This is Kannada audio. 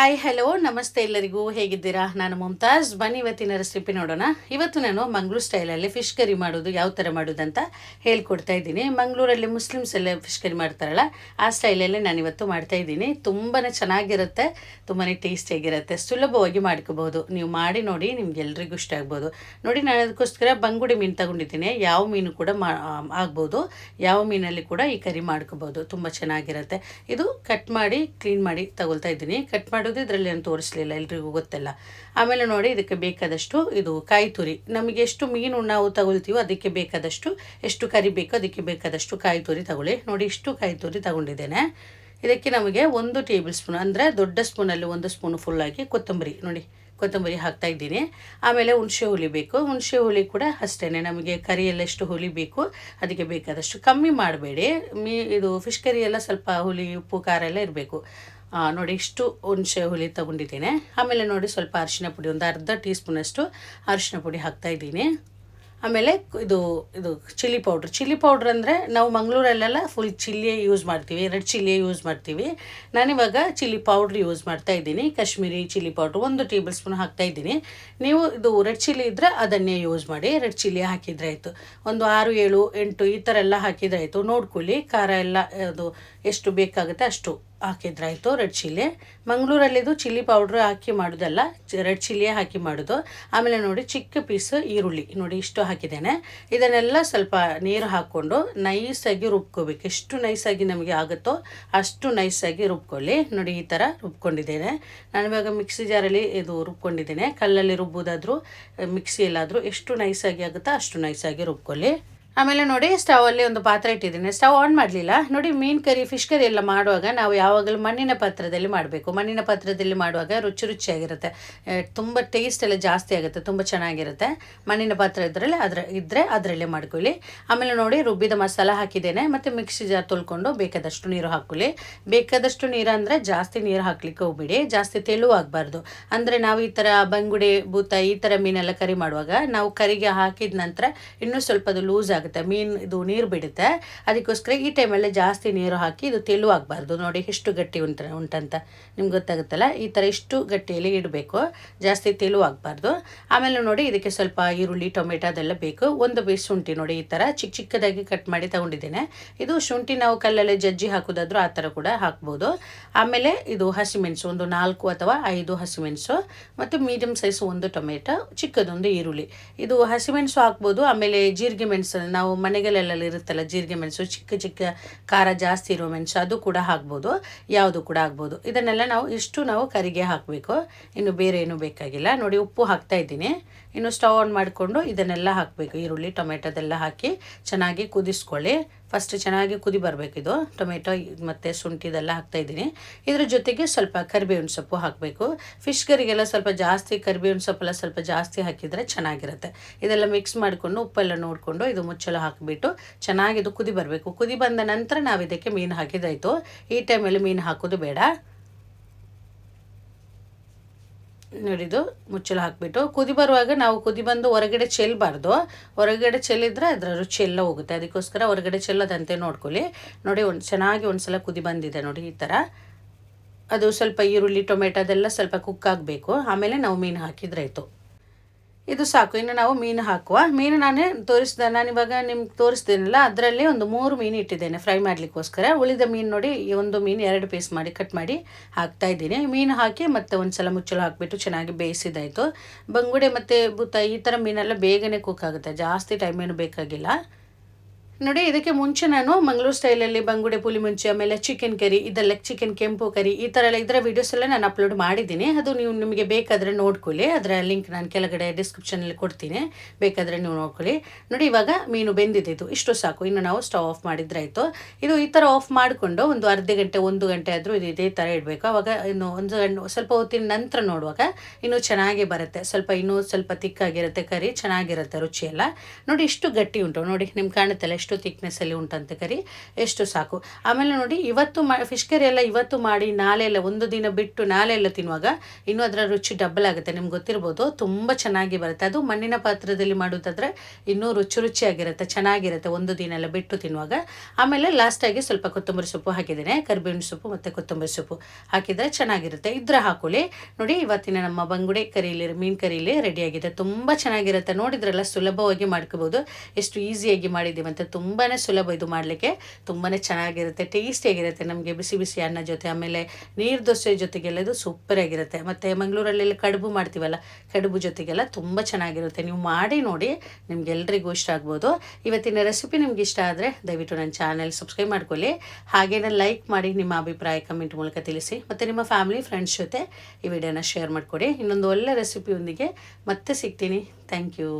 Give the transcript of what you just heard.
ಹಾಯ್ ಹಲೋ ನಮಸ್ತೆ ಎಲ್ಲರಿಗೂ. ಹೇಗಿದ್ದೀರಾ? ನಾನು ಮುಮ್ತಾಜ್ ಬನ್ನಿ ಇವತ್ತಿನ ರೆಸಿಪಿ ನೋಡೋಣ. ಇವತ್ತು ನಾನು ಮಂಗಳೂರು ಸ್ಟೈಲಲ್ಲಿ ಫಿಶ್ ಕರಿ ಮಾಡೋದು, ಯಾವ ಥರ ಮಾಡೋದಂತ ಹೇಳ್ಕೊಡ್ತಾ ಇದ್ದೀನಿ. ಮಂಗಳೂರಲ್ಲಿ ಮುಸ್ಲಿಮ್ಸ್ ಎಲ್ಲ ಫಿಶ್ ಕರಿ ಮಾಡ್ತಾರಲ್ಲ, ಆ ಸ್ಟೈಲಲ್ಲೇ ನಾನು ಇವತ್ತು ಮಾಡ್ತಾ ಇದ್ದೀನಿ. ತುಂಬಾ ಚೆನ್ನಾಗಿರುತ್ತೆ ತುಂಬಾ ಟೇಸ್ಟಿಯಾಗಿರುತ್ತೆ ಸುಲಭವಾಗಿ ಮಾಡ್ಕೋಬಹುದು ನೀವು ಮಾಡಿ ನೋಡಿ, ನಿಮ್ಗೆ ಎಲ್ರಿಗೂ ಇಷ್ಟ ಆಗ್ಬೋದು. ನೋಡಿ, ನಾನು ಅದಕ್ಕೋಸ್ಕರ ಬಂಗುಡಿ ಮೀನು ತಗೊಂಡಿದ್ದೀನಿ. ಯಾವ ಮೀನು ಕೂಡ ಮಾ ಆಗ್ಬೋದು. ಯಾವ ಮೀನಲ್ಲಿ ಕೂಡ ಈ ಕರಿ ಮಾಡ್ಕೋಬೋದು. ತುಂಬ ಚೆನ್ನಾಗಿರುತ್ತೆ. ಇದು ಕಟ್ ಮಾಡಿ ಕ್ಲೀನ್ ಮಾಡಿ ತಗೊಳ್ತಾ ಇದ್ದೀನಿ. ಕಟ್ ಮಾಡೋದು ಇದರಲ್ಲಿ ಏನು ತೋರಿಸ್ಲಿಲ್ಲ ಎಲ್ರಿಗೂ ಗೊತ್ತಲ್ಲ. ಆಮೇಲೆ ನೋಡಿ ಇದಕ್ಕೆ ಬೇಕಾದಷ್ಟು ಇದು ಕಾಯಿ ತುರಿ ನಮಗೆ ಎಷ್ಟು ಮೀನು ನಾವು ತಗೊಳ್ತೀವೋ ಅದಕ್ಕೆ ಬೇಕಾದಷ್ಟು, ಎಷ್ಟು ಕರಿ ಬೇಕೋ ಅದಕ್ಕೆ ಬೇಕಾದಷ್ಟು ಕಾಯಿ ತುರಿ ತಗೊಳ್ಳಿ. ನೋಡಿ ಇಷ್ಟು ಕಾಯಿ ತುರಿ ತಗೊಂಡಿದ್ದೇನೆ. ಇದಕ್ಕೆ ನಮಗೆ ಒಂದು ಟೇಬಲ್ ಸ್ಪೂನ್ ಅಂದರೆ ದೊಡ್ಡ ಸ್ಪೂನಲ್ಲಿ ಒಂದು ಸ್ಪೂನ್ ಫುಲ್ಲಾಗಿ ಕೊತ್ತಂಬರಿ. ನೋಡಿ ಕೊತ್ತಂಬರಿ ಹಾಕ್ತಾ ಇದ್ದೀನಿ. ಆಮೇಲೆ ಹುಣಸೆ ಹುಳಿ ಬೇಕು. ಹುಣಸೆ ಹುಳಿ ಕೂಡ ಅಷ್ಟೇ ನಮಗೆ ಕರಿಯೆಲ್ಲ ಎಷ್ಟು ಹುಳಿ ಬೇಕು ಅದಕ್ಕೆ ಬೇಕಾದಷ್ಟು. ಕಮ್ಮಿ ಮಾಡಬೇಡಿ. ಮೀ ಇದು ಫಿಶ್ ಕರಿ ಎಲ್ಲ ಸ್ವಲ್ಪ ಹುಳಿ, ಉಪ್ಪು, ಖಾರ ಎಲ್ಲ ಇರಬೇಕು. ನೋಡಿ ಇಷ್ಟು ಹುಣಸೆ ಹುಳಿ ತಗೊಂಡಿದ್ದೀನಿ. ಆಮೇಲೆ ನೋಡಿ ಸ್ವಲ್ಪ ಅರಿಶಿನ ಪುಡಿ, ಒಂದು ಅರ್ಧ ಟೀ ಸ್ಪೂನಷ್ಟು ಅರಿಶಿನ ಪುಡಿ ಹಾಕ್ತಾಯಿದ್ದೀನಿ ಆಮೇಲೆ ಇದು ಇದು ಚಿಲ್ಲಿ ಪೌಡ್ರ್. ಚಿಲ್ಲಿ ಪೌಡ್ರ್ ಅಂದರೆ ನಾವು ಮಂಗಳೂರಲ್ಲೆಲ್ಲ ಫುಲ್ ಚಿಲ್ಲಿಯೇ ಯೂಸ್ ಮಾಡ್ತೀವಿ ರೆಡ್ ಚಿಲ್ಲಿಯೇ ಯೂಸ್ ಮಾಡ್ತೀವಿ. ನಾನಿವಾಗ ಚಿಲ್ಲಿ ಪೌಡ್ರ್ ಯೂಸ್ ಮಾಡ್ತಾ ಇದ್ದೀನಿ. ಕಾಶ್ಮೀರಿ ಚಿಲ್ಲಿ ಪೌಡ್ರ್ ಒಂದು ಟೇಬಲ್ ಸ್ಪೂನ್ ಹಾಕ್ತಾಯಿದ್ದೀನಿ ನೀವು ಇದು ರೆಡ್ ಚಿಲ್ಲಿ ಇದ್ದರೆ ಅದನ್ನೇ ಯೂಸ್ ಮಾಡಿ ರೆಡ್ ಚಿಲ್ಲಿ ಹಾಕಿದರೆ ಆಯಿತು. ಒಂದು ಆರು, ಏಳು, ಎಂಟು ಈ ಥರ ಎಲ್ಲ ಹಾಕಿದರೆ ಆಯಿತು. ನೋಡ್ಕೊಳ್ಳಿ, ಖಾರ ಎಲ್ಲ ಅದು ಎಷ್ಟು ಬೇಕಾಗುತ್ತೆ ಅಷ್ಟು. ಹಾಕಿದ್ರಾಯ್ತು ರೆಡ್ ಚಿಲ್ಲಿ ಮಂಗಳೂರಲ್ಲಿದು ಚಿಲ್ಲಿ ಪೌಡ್ರ್ ಹಾಕಿ ಮಾಡೋದಲ್ಲ ರೆಡ್ ಚಿಲ್ಲಿಯೇ ಹಾಕಿ ಮಾಡೋದು. ಆಮೇಲೆ ನೋಡಿ ಚಿಕ್ಕ ಪೀಸ್ ಈರುಳ್ಳಿ, ನೋಡಿ ಇಷ್ಟು ಹಾಕಿದ್ದೇನೆ. ಇದನ್ನೆಲ್ಲ ಸ್ವಲ್ಪ ನೀರು ಹಾಕ್ಕೊಂಡು ನೈಸಾಗಿ ರುಬ್ಕೋಬೇಕು. ಎಷ್ಟು ನೈಸಾಗಿ ನಮಗೆ ಆಗುತ್ತೋ ಅಷ್ಟು ನೈಸಾಗಿ ರುಬ್ಕೊಳ್ಳಿ. ನೋಡಿ ಈ ಥರ ರುಬ್ಕೊಂಡಿದ್ದೇನೆ. ನಾನು ಇವಾಗ ಮಿಕ್ಸಿ ಜಾರಲ್ಲಿ ಇದು ರುಬ್ಕೊಂಡಿದ್ದೇನೆ. ಕಲ್ಲಲ್ಲಿ ರುಬ್ಬೋದಾದರೂ, ಮಿಕ್ಸಿಯಲ್ಲಾದರೂ ಎಷ್ಟು ನೈಸಾಗಿ ಆಗುತ್ತೋ ಅಷ್ಟು ನೈಸಾಗಿ ರುಬ್ಕೊಳ್ಳಿ. ಆಮೇಲೆ ನೋಡಿ ಸ್ಟವಲ್ಲಿ ಒಂದು ಪಾತ್ರೆ ಇಟ್ಟಿದ್ದೀನಿ. ಸ್ಟವ್ ಆನ್ ಮಾಡಲಿಲ್ಲ. ನೋಡಿ, ಮೀನು ಕರಿ ಫಿಶ್ ಕರಿ ಎಲ್ಲ ಮಾಡುವಾಗ ನಾವು ಯಾವಾಗಲೂ ಮಣ್ಣಿನ ಪಾತ್ರದಲ್ಲಿ ಮಾಡಬೇಕು. ಮಣ್ಣಿನ ಪಾತ್ರದಲ್ಲಿ ಮಾಡುವಾಗ ರುಚಿ ರುಚಿಯಾಗಿರುತ್ತೆ. ತುಂಬ ಟೇಸ್ಟ್ ಎಲ್ಲ ಜಾಸ್ತಿ ಆಗುತ್ತೆ, ತುಂಬ ಚೆನ್ನಾಗಿರುತ್ತೆ. ಮಣ್ಣಿನ ಪಾತ್ರ ಇದರಲ್ಲಿ ಅದರ ಇದ್ದರೆ ಅದರಲ್ಲೇ ಮಾಡ್ಕೊಳ್ಳಿ. ಆಮೇಲೆ ನೋಡಿ, ರುಬ್ಬಿದ ಮಸಾಲ ಹಾಕಿದ್ದೇನೆ. ಮತ್ತು ಮಿಕ್ಸಿ ಜಾರ್ ತೊಳ್ಕೊಂಡು ಬೇಕಾದಷ್ಟು ನೀರು ಹಾಕ್ಕೊಳ್ಳಿ. ಬೇಕಾದಷ್ಟು ನೀರು ಅಂದರೆ ಜಾಸ್ತಿ ನೀರು ಹಾಕ್ಲಿಕ್ಕೆ ಹೋಗ್ಬಿಡಿ. ಜಾಸ್ತಿ ತೆಳುವಾಗಬಾರ್ದು ಅಂದರೆ ನಾವು ಈ ಥರ ಬಂಗುಡೆ ಭೂತ ಈ ಥರ ಮೀನೆಲ್ಲ ಕರಿ ಮಾಡುವಾಗ ನಾವು ಕರಿಗೆ ಹಾಕಿದ ನಂತರ ಇನ್ನೂ ಸ್ವಲ್ಪ ಅದು ಲೂಸ್ ಆಗುತ್ತೆ ಮೀನು ಇದು ನೀರು ಬಿಡುತ್ತೆ. ಅದಕ್ಕೋಸ್ಕರ ಈ ಟೈಮಲ್ಲಿ ಜಾಸ್ತಿ ನೀರು ಹಾಕಿ ಇದು ತೆಳುವಾಗಬಾರ್ದು. ನೋಡಿ ಎಷ್ಟು ಗಟ್ಟಿ ಉಂಟ, ಉಂಟಂತ ನಿಮ್ಗೆ ಗೊತ್ತಾಗುತ್ತಲ್ಲ? ಈ ಥರ ಇಷ್ಟು ಗಟ್ಟಿಯಲ್ಲಿ ಇಡಬೇಕು. ಜಾಸ್ತಿ ತೆಳುವಾಗಬಾರ್ದು. ಆಮೇಲೆ ನೋಡಿ ಇದಕ್ಕೆ ಸ್ವಲ್ಪ ಈರುಳ್ಳಿ, ಟೊಮೆಟೊ ಅದೆಲ್ಲ ಬೇಕು. ಒಂದು ಬೀಸ್ ಶುಂಠಿ ನೋಡಿ ಈ ಥರ ಚಿಕ್ಕ ಚಿಕ್ಕದಾಗಿ ಕಟ್ ಮಾಡಿ ತಗೊಂಡಿದ್ದೇನೆ. ಇದು ಶುಂಠಿ ನಾವು ಕಲ್ಲಲ್ಲೇ ಜಜ್ಜಿ ಹಾಕೋದಾದ್ರೂ ಆ ಥರ ಕೂಡ ಹಾಕ್ಬೋದು. ಆಮೇಲೆ ಇದು ಹಸಿಮೆಣಸು, ಒಂದು ನಾಲ್ಕು ಅಥವಾ ಐದು ಹಸಿಮೆಣಸು ಮತ್ತು ಮೀಡಿಯಮ್ ಸೈಜ್ ಒಂದು ಟೊಮೆಟೊ, ಚಿಕ್ಕದೊಂದು ಈರುಳ್ಳಿ. ಇದು ಹಸಿಮೆಣಸು ಹಾಕ್ಬೋದು. ಆಮೇಲೆ ಜೀರಿಗೆ ಮೆಣಸು ನಾವು ಮನೆಗಳಲ್ಲಿ ಇರುತ್ತಲ್ಲ, ಜೀರಿಗೆ ಮೆಣಸು, ಚಿಕ್ಕ ಚಿಕ್ಕ ಖಾರ ಜಾಸ್ತಿ ಇರೋ ಮೆಣಸು, ಅದು ಕೂಡ ಹಾಕ್ಬೋದು, ಯಾವುದು ಕೂಡ ಆಗ್ಬೋದು ಇದನ್ನೆಲ್ಲ ನಾವು ಇಷ್ಟು ನಾವು ಕರಿಗೆ ಹಾಕಬೇಕು, ಇನ್ನು ಬೇರೆ ಏನು ಬೇಕಾಗಿಲ್ಲ. ನೋಡಿ, ಉಪ್ಪು ಹಾಕ್ತಾ ಇದ್ದೀನಿ. ಇನ್ನು ಸ್ಟವ್ ಆನ್ ಮಾಡಿಕೊಂಡು ಇದನ್ನೆಲ್ಲ ಹಾಕಬೇಕು. ಈರುಳ್ಳಿ, ಟೊಮೆಟೊದೆಲ್ಲ ಹಾಕಿ ಚೆನ್ನಾಗಿ ಕುದಿಸ್ಕೊಳ್ಳಿ. ಫಸ್ಟ್ ಚೆನ್ನಾಗಿ ಕುದಿ ಬರಬೇಕು ಇದು ಟೊಮೆಟೊ ಮತ್ತು ಶುಂಠಿದೆಲ್ಲ ಹಾಕ್ತಾಯಿದ್ದೀನಿ ಇದ್ರ ಜೊತೆಗೆ ಸ್ವಲ್ಪ ಕರಿಬೇವಿನ ಸೊಪ್ಪು ಹಾಕಬೇಕು. ಫಿಶ್ ಕರಿಗೆಲ್ಲ ಸ್ವಲ್ಪ ಜಾಸ್ತಿ ಕರಿಬೇವಿನ ಸೊಪ್ಪೆಲ್ಲ ಸ್ವಲ್ಪ ಜಾಸ್ತಿ ಹಾಕಿದರೆ ಚೆನ್ನಾಗಿರುತ್ತೆ. ಇದೆಲ್ಲ ಮಿಕ್ಸ್ ಮಾಡಿಕೊಂಡು ಉಪ್ಪೆಲ್ಲ ನೋಡಿಕೊಂಡು ಇದು ಮುಚ್ಚಲು ಹಾಕಿಬಿಟ್ಟು ಚೆನ್ನಾಗಿ ಇದು ಕುದಿ ಬರಬೇಕು. ಕುದಿ ಬಂದ ನಂತರ ನಾವು ಇದಕ್ಕೆ ಮೀನು ಹಾಕಿದಾಯಿತು ಈ ಟೈಮಲ್ಲಿ ಮೀನು ಹಾಕೋದು ಬೇಡ. ನೋಡಿದು ಮುಚ್ಚಳ ಹಾಕಿಬಿಟ್ಟು, ಕುದಿ ಬರುವಾಗ ನಾವು ಕುದಿ ಬಂದು ಹೊರಗಡೆ ಚೆಲ್ಲಬಾರ್ದು ಹೊರಗಡೆ ಚೆಲ್ಲಿದ್ರೆ ಅದರ ರುಚಿ ಎಲ್ಲ ಹೋಗುತ್ತೆ. ಅದಕ್ಕೋಸ್ಕರ ಹೊರಗಡೆ ಚೆಲ್ಲೋದಂತೆ ನೋಡ್ಕೊಳ್ಳಿ. ನೋಡಿ, ಒಂದು ಚೆನ್ನಾಗಿ ಒಂದು ಸಲ ಕುದಿ ಬಂದಿದೆ ನೋಡಿ ಈ ಥರ ಅದು ಸ್ವಲ್ಪ ಈರುಳ್ಳಿ, ಟೊಮೆಟೊ ಅದೆಲ್ಲ ಸ್ವಲ್ಪ ಕುಕ್ ಆಗಬೇಕು. ಆಮೇಲೆ ನಾವು ಮೀನು ಹಾಕಿದ್ರಾಯ್ತು ಇದು ಸಾಕು. ಇನ್ನು ನಾವು ಮೀನು ಹಾಕುವ. ಮೀನು ನಾನೇ ತೋರಿಸ್ದೆ ನಿಮ್ಗೆ ತೋರಿಸ್ತೀನಲ್ಲ, ಅದರಲ್ಲಿ ಒಂದು ಮೂರು ಮೀನು ಇಟ್ಟಿದ್ದೇನೆ ಫ್ರೈ ಮಾಡಲಿಕ್ಕೋಸ್ಕರ. ಉಳಿದ ಮೀನು ನೋಡಿ, ಈ ಒಂದು ಮೀನು ಎರಡು ಪೀಸ್ ಮಾಡಿ, ಕಟ್ ಮಾಡಿ ಹಾಕ್ತಾ ಇದ್ದೀನಿ. ಮೀನು ಹಾಕಿ ಮತ್ತೆ ಒಂದು ಸಲ ಮುಚ್ಚಳ ಹಾಕಿಬಿಟ್ಟು ಚೆನ್ನಾಗಿ ಬೇಯಿಸಿದಾಯಿತು. ಬಂಗುಡೆ ಮತ್ತು ಬುತ್ತ ಈ ಥರ ಮೀನೆಲ್ಲ ಬೇಗನೆ ಕುಕ್ ಆಗುತ್ತೆ. ಜಾಸ್ತಿ ಟೈಮ್ ಏನು ಬೇಕಾಗಿಲ್ಲ. ನೋಡಿ, ಇದಕ್ಕೆ ಮುಂಚೆ ನಾನು ಮಂಗಳೂರು ಸ್ಟೈಲಲ್ಲಿ ಬಂಗುಡೆ ಪುಲಿ ಮುಂಚೆ ಆಮೇಲೆ ಚಿಕನ್ ಕರಿ ಇದೆಲ್ಲ ಚಿಕನ್ ಕೆಂಪು ಕರಿ ಈ ಥರ ಎಲ್ಲ ಇದರ ವೀಡಿಯೋಸ್ ಎಲ್ಲ ನಾನು ಅಪ್ಲೋಡ್ ಮಾಡಿದ್ದೀನಿ. ಅದು ನೀವು ನಿಮಗೆ ಬೇಕಾದರೆ ನೋಡ್ಕೊಳ್ಳಿ. ಅದರ ಲಿಂಕ್ ನಾನು ಕೆಳಗಡೆ ಡಿಸ್ಕ್ರಿಪ್ಷನಲ್ಲಿ ಕೊಡ್ತೀನಿ. ಬೇಕಾದರೆ ನೀವು ನೋಡ್ಕೊಳ್ಳಿ. ನೋಡಿ, ಇವಾಗ ಮೀನು ಬೆಂದಿದೆ ಇಷ್ಟು ಸಾಕು. ಇನ್ನು ನಾವು ಸ್ಟವ್ ಆಫ್ ಮಾಡಿದ್ರಾಯಿತು. ಇದು ಈ ಥರ ಆಫ್ ಮಾಡಿಕೊಂಡು ಒಂದು ಅರ್ಧ ಗಂಟೆ, ಒಂದು ಗಂಟೆ ಆದರೂ ಇದು ಇದೇ ಥರ ಇಡಬೇಕು. ಅವಾಗ ಇನ್ನು ಒಂದು ಗಂಟೆ, ಸ್ವಲ್ಪ ಹೊತ್ತಿನ ನಂತರ ನೋಡುವಾಗ ಇನ್ನೂ ಚೆನ್ನಾಗಿ ಬರುತ್ತೆ. ಸ್ವಲ್ಪ ಇನ್ನೂ ಸ್ವಲ್ಪ ತಿಕ್ಕಾಗಿರುತ್ತೆ ಕರಿ ಚೆನ್ನಾಗಿರುತ್ತೆ ರುಚಿಯೆಲ್ಲ. ನೋಡಿ, ಇಷ್ಟು ಗಟ್ಟಿ ಉಂಟು. ನೋಡಿ, ನಿಮ್ಗೆ ಕಾಣುತ್ತಲ್ಲ ಎಷ್ಟು ತಿಕ್ನೆಸ್ಸಲ್ಲಿ ಉಂಟಂತ ಕರಿ? ಎಷ್ಟು ಸಾಕು. ಆಮೇಲೆ ನೋಡಿ, ಇವತ್ತು ಮಾ ಫಿಶ್ ಕರಿ ಎಲ್ಲ ಇವತ್ತು ಮಾಡಿ, ನಾಳೆ ಎಲ್ಲ ಒಂದು ದಿನ ಬಿಟ್ಟು ನಾಳೆ ಎಲ್ಲ ತಿನ್ನುವಾಗ ಇನ್ನೂ ಅದರ ರುಚಿ ಡಬಲ್ ಆಗುತ್ತೆ. ನಿಮ್ಗೆ ಗೊತ್ತಿರ್ಬೋದು, ತುಂಬ ಚೆನ್ನಾಗಿ ಬರುತ್ತೆ. ಅದು ಮಣ್ಣಿನ ಪಾತ್ರದಲ್ಲಿ ಮಾಡೋದಾದ್ರೆ ಇನ್ನೂ ರುಚಿ ರುಚಿಯಾಗಿರುತ್ತೆ, ಚೆನ್ನಾಗಿರುತ್ತೆ ಒಂದು ದಿನ ಎಲ್ಲ ಬಿಟ್ಟು ತಿನ್ನುವಾಗ. ಆಮೇಲೆ ಲಾಸ್ಟಾಗಿ ಸ್ವಲ್ಪ ಕೊತ್ತಂಬರಿ ಸೊಪ್ಪು ಹಾಕಿದ್ದೇನೆ. ಕರಿಬೇವಿನ ಸೊಪ್ಪು ಮತ್ತು ಕೊತ್ತಂಬರಿ ಸೊಪ್ಪು ಹಾಕಿದರೆ ಚೆನ್ನಾಗಿರುತ್ತೆ. ಇದ್ರ ಹಾಕೊಳ್ಳಿ. ನೋಡಿ, ಇವತ್ತಿನ ನಮ್ಮ ಬಂಗುಡೆ ಕರೀಲಿ, ಮೀನು ಕರೀಲಿ ರೆಡಿಯಾಗಿದೆ ತುಂಬ ಚೆನ್ನಾಗಿರುತ್ತೆ. ನೋಡಿದ್ರಲ್ಲ ಸುಲಭವಾಗಿ ಮಾಡ್ಕೋಬೋದು. ಎಷ್ಟು ಈಸಿಯಾಗಿ ಮಾಡಿದ್ದೀವಿ ಅಂತ ತುಂಬಾ ಸುಲಭ ಇದು ಮಾಡಲಿಕ್ಕೆ. ತುಂಬಾ ಚೆನ್ನಾಗಿರುತ್ತೆ ಟೇಸ್ಟಿಯಾಗಿರುತ್ತೆ ನಮಗೆ ಬಿಸಿ ಬಿಸಿ ಅನ್ನ ಜೊತೆ, ಆಮೇಲೆ ನೀರು ದೋಸೆ ಜೊತೆಗೆಲ್ಲ ಇದು ಸೂಪರಾಗಿರುತ್ತೆ ಮತ್ತು ಮಂಗಳೂರಲ್ಲೆಲ್ಲ ಕಡುಬು ಮಾಡ್ತೀವಲ್ಲ, ಕಡುಬು ಜೊತೆಗೆಲ್ಲ ತುಂಬ ಚೆನ್ನಾಗಿರುತ್ತೆ. ನೀವು ಮಾಡಿ ನೋಡಿ, ನಿಮ್ಗೆಲ್ರಿಗೂ ಇಷ್ಟ ಆಗ್ಬೋದು. ಇವತ್ತಿನ ರೆಸಿಪಿ ನಿಮ್ಗೆ ಇಷ್ಟ ಆದರೆ ದಯವಿಟ್ಟು ನನ್ನ ಚಾನೆಲ್ ಸಬ್ಸ್ಕ್ರೈಬ್ ಮಾಡ್ಕೊಳ್ಳಿ. ಹಾಗೇನೆ ಲೈಕ್ ಮಾಡಿ ನಿಮ್ಮ ಅಭಿಪ್ರಾಯ ಕಮೆಂಟ್ ಮೂಲಕ ತಿಳಿಸಿ. ಮತ್ತು ನಿಮ್ಮ ಫ್ಯಾಮಿಲಿ ಫ್ರೆಂಡ್ಸ್ ಜೊತೆ ಈ ವಿಡಿಯೋನ ಶೇರ್ ಮಾಡಿಕೊಡಿ. ಇನ್ನೊಂದು ಒಳ್ಳೆ ರೆಸಿಪಿಯೊಂದಿಗೆ ಮತ್ತೆ ಸಿಗ್ತೀನಿ. Thank you